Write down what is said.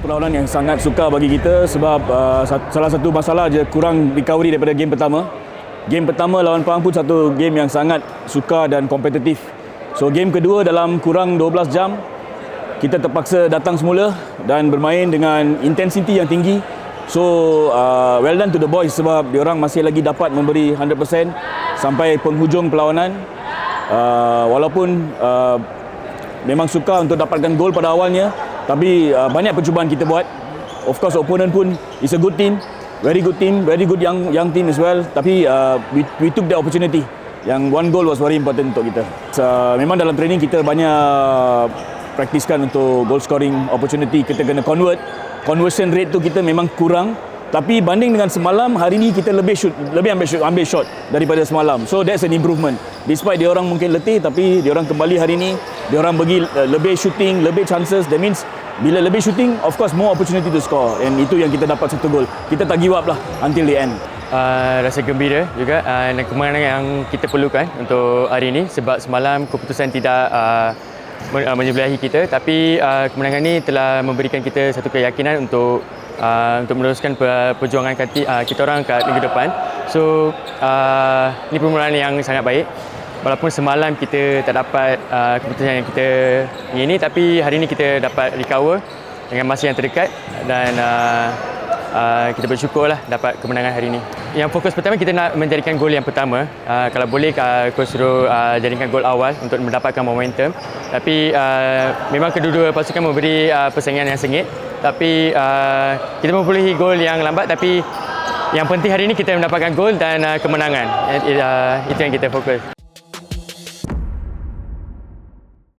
perlawanan yang sangat sukar bagi kita sebab uh, salah satu masalah je kurang recovery daripada game pertama. Game pertama lawan Pahang pun satu game yang sangat sukar dan kompetitif. So game kedua dalam kurang 12 jam kita terpaksa datang semula dan bermain dengan intensiti yang tinggi. So uh, well done to the boys sebab diorang masih lagi dapat memberi 100% sampai penghujung perlawanan. Uh, walaupun uh, memang suka untuk dapatkan gol pada awalnya tapi uh, banyak percubaan kita buat. Of course opponent pun is a good team, very good team, very good young young team as well. Tapi uh, we, we took the opportunity. Yang one goal was very important untuk kita. So, memang dalam training kita banyak praktiskan untuk goal scoring opportunity kita kena convert. Conversion rate tu kita memang kurang tapi banding dengan semalam hari ni kita lebih shoot lebih ambil shoot ambil shot daripada semalam. So that's an improvement. Despite dia orang mungkin letih tapi dia orang kembali hari ni dia orang bagi uh, lebih shooting, lebih chances. That means bila lebih shooting of course more opportunity to score and itu yang kita dapat satu gol. Kita tak give up lah until the end. Uh, rasa gembira juga uh, dan kemenangan yang kita perlukan untuk hari ini sebab semalam keputusan tidak uh, menyebelahi kita tapi uh, kemenangan ini telah memberikan kita satu keyakinan untuk uh, untuk meneruskan perjuangan kati, uh, kita orang ke minggu depan. So uh, ini permulaan yang sangat baik. Walaupun semalam kita tak dapat uh, keputusan yang kita ingini tapi hari ini kita dapat recover dengan masa yang terdekat dan uh, uh, kita bersyukurlah dapat kemenangan hari ini. Yang fokus pertama kita nak menjadikan gol yang pertama. Uh, kalau boleh uh, coach suruh uh, jadikan gol awal untuk mendapatkan momentum. Tapi uh, memang kedua-dua pasukan memberi uh, persaingan yang sengit. Tapi uh, kita memperolehi gol yang lambat tapi yang penting hari ini kita mendapatkan gol dan uh, kemenangan. Uh, itu yang kita fokus.